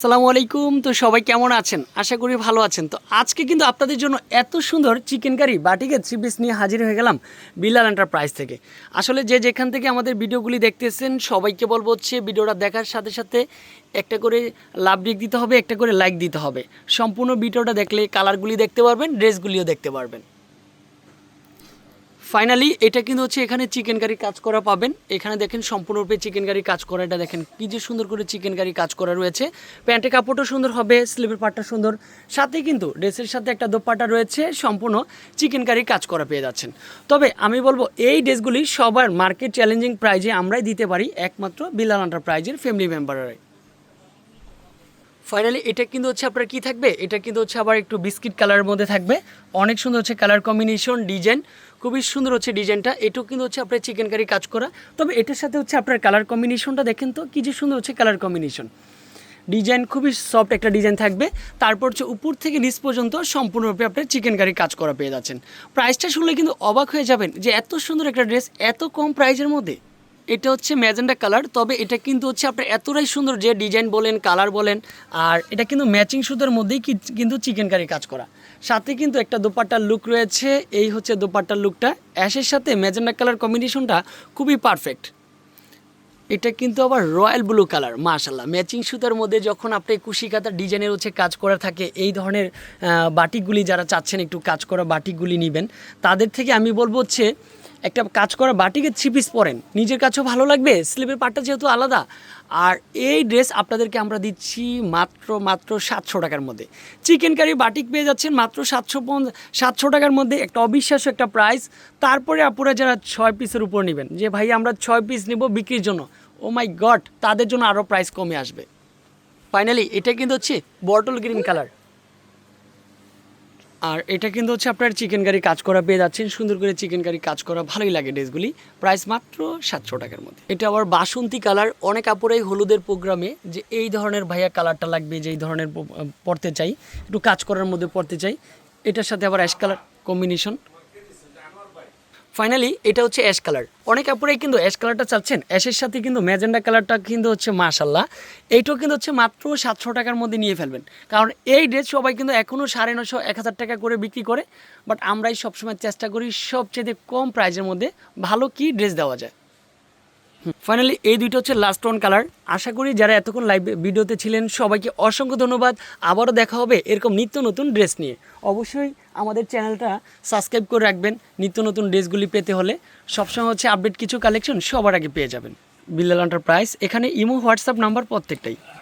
আসসালামু আলাইকুম। তো সবাই কেমন আছেন? আশা করি ভালো আছেন। তো আজকে কিন্তু আপনাদের জন্য এত সুন্দর চিকেন কারি বাটিকে থ্রি পিস নিয়ে হাজির হয়ে গেলাম বিলাল এন্টারপ্রাইজ থেকে। আসলে যে যেখান থেকে আমাদের ভিডিওগুলি দেখতেছেন, সবাইকে বলব হচ্ছে ভিডিওটা দেখার সাথে সাথে একটা করে লাভ রিক দিতে হবে, একটা করে লাইক দিতে হবে। সম্পূর্ণ ভিডিওটা দেখলে কালারগুলি দেখতে পারবেন ড্রেসগুলিও দেখতে পারবেন। ফাইনালি এটা কিন্তু হচ্ছে এখানে চিকেন কারি কাজ করা পাবেন। এখানে দেখেন সম্পূর্ণরূপে চিকেন কারি কাজ করা। এটা দেখেন কি যে সুন্দর করে চিকেন কারি কাজ করা রয়েছে। প্যান্টের কাপড়টা সুন্দর হবে, স্লিভের পাটটা সুন্দর। সাথে কিন্তু ড্রেসের সাথে একটা দোপাটা রয়েছে, সম্পূর্ণ চিকেন কারি কাজ করা পেয়ে যাচ্ছেন। তবে আমি বলব, এই ড্রেসগুলি সবার মার্কেট চ্যালেঞ্জিং প্রাইজে আমরাই দিতে পারি। একমাত্র বিলাল আন্ডার প্রাইজের ফ্যামিলি মেম্বাররাই ফাইনালি এটা কিন্তু হচ্ছে আপনার কি থাকবে? এটা কিন্তু হচ্ছে আবার একটু বিস্কিট কালারের মধ্যে থাকবে। অনেক সুন্দর হচ্ছে কালার কম্বিনেশন, ডিজাইন। খুবই সুন্দর হচ্ছে ডিজাইনটা। এটাও কিন্তু হচ্ছে আপনার চিকেন কারি কাজ করা। তবে এটার সাথে হচ্ছে আপনার কালার কম্বিনেশনটা দেখেন তো, কী যে সুন্দর হচ্ছে কালার কম্বিনেশন। ডিজাইন খুবই সফট একটা ডিজাইন থাকবে। তারপর হচ্ছে উপর থেকে নিচ পর্যন্ত সম্পূর্ণরূপে আপনার চিকেন কারি কাজ করা পেয়ে যাচ্ছেন। প্রাইসটা শুনলে কিন্তু অবাক হয়ে যাবেন যে এত সুন্দর একটা ড্রেস এত কম প্রাইসের মধ্যে। এটা হচ্ছে ম্যাজেন্ডা কালার, তবে এটা কিন্তু হচ্ছে আপনার এতটাই সুন্দর যে ডিজাইন বলেন, কালার বলেন, আর এটা কিন্তু ম্যাচিং সুতোর মধ্যেই কিন্তু চিকেন কারি কাজ করা। সাথে কিন্তু একটা দোপাট্টার লুক রয়েছে, এই হচ্ছে দোপাট্টার লুকটা অ্যাশের সাথে ম্যাজেন্ডা কালার কম্বিনেশনটা খুবই পারফেক্ট এটা কিন্তু আবার রয়্যাল ব্লু কালার মাশাল্লাহ ম্যাচিং সুতার মধ্যে যখন আপনি কুশি কাতার ডিজাইনের হচ্ছে কাজ করা থাকে, এই ধরনের বাটিকগুলি যারা চাচ্ছেন একটু কাজ করা বাটিকগুলি নেবেন, তাদের থেকে আমি বলব হচ্ছে একটা কাজ করা বাটিকে থ্রি পিস পরেন। নিজের কাছেও ভালো লাগবে স্লিপের পাটটা যেহেতু আলাদা। আর এই ড্রেস আপনাদেরকে আমরা দিচ্ছি মাত্র মাত্র সাতশো টাকার মধ্যে। চিকেন কারি বাটিক পেয়ে যাচ্ছেন মাত্র সাতশো সাতশো টাকার মধ্যে একটা অবিশ্বাস্য একটা প্রাইস তারপরে আপনারা যারা ছয় পিসের উপর নেবেন, যে ভাই আমরা ছয় পিস নেব বিক্রির জন্য। ও মাই গড তাদের জন্য আরও প্রাইস কমে আসবে। ফাইনালি এটা কিন্তু হচ্ছে বটল গ্রিন কালার আর এটা কিন্তু হচ্ছে আপনার চিকেন কারি কাজ করা পেয়ে যাচ্ছেন। সুন্দর করে চিকেন কারি কাজ করা ভালোই লাগে ড্রেসগুলি প্রাইস মাত্র সাতশো টাকার মধ্যে। এটা আবার বাসন্তী কালার অনেক কাপড়েই হলুদের প্রোগ্রামে যে এই ধরনের ভাইয়া কালারটা লাগবে, যে এই ধরনের পড়তে চাই। একটু কাজ করার মধ্যে পরতে চাই। এটার সাথে আবার অ্যাশ কালার কম্বিনেশন ফাইনালি এটা হচ্ছে অ্যাশ কালার অনেক আপুরাই কিন্তু অ্যাশ কালারটা চাচ্ছেন। অ্যাশের সাথে কিন্তু ম্যাজেন্ডা কালারটা কিন্তু হচ্ছে মাশাল্লাহ এইটাও কিন্তু হচ্ছে মাত্র সাতশো টাকার মধ্যে নিয়ে ফেলবেন। কারণ এই ড্রেস সবাই কিন্তু এখনও সাড়ে নশো এক হাজার টাকা করে বিক্রি করে। বাট আমরাই সবসময় চেষ্টা করি সবচেয়ে কম প্রাইজের মধ্যে ভালো কি ড্রেস দেওয়া যায়। ফাইনালি এই দুইটা হচ্ছে লাস্ট ওয়ান কালার আশা করি যারা এতক্ষণ লাইভ ভিডিওতে ছিলেন, সবাইকে অসংখ্য ধন্যবাদ। আবারও দেখা হবে এরকম নিত্য নতুন ড্রেস নিয়ে। অবশ্যই আমাদের চ্যানেলটা সাবস্ক্রাইব করে রাখবেন, নিত্য নতুন ড্রেসগুলি পেতে হলে। সবসময় হচ্ছে আপডেট কিছু কালেকশন সবার আগে পেয়ে যাবেন। বিল্লাল প্রাইস এখানে ইমো হোয়াটসঅ্যাপ নাম্বার প্রত্যেকটাই।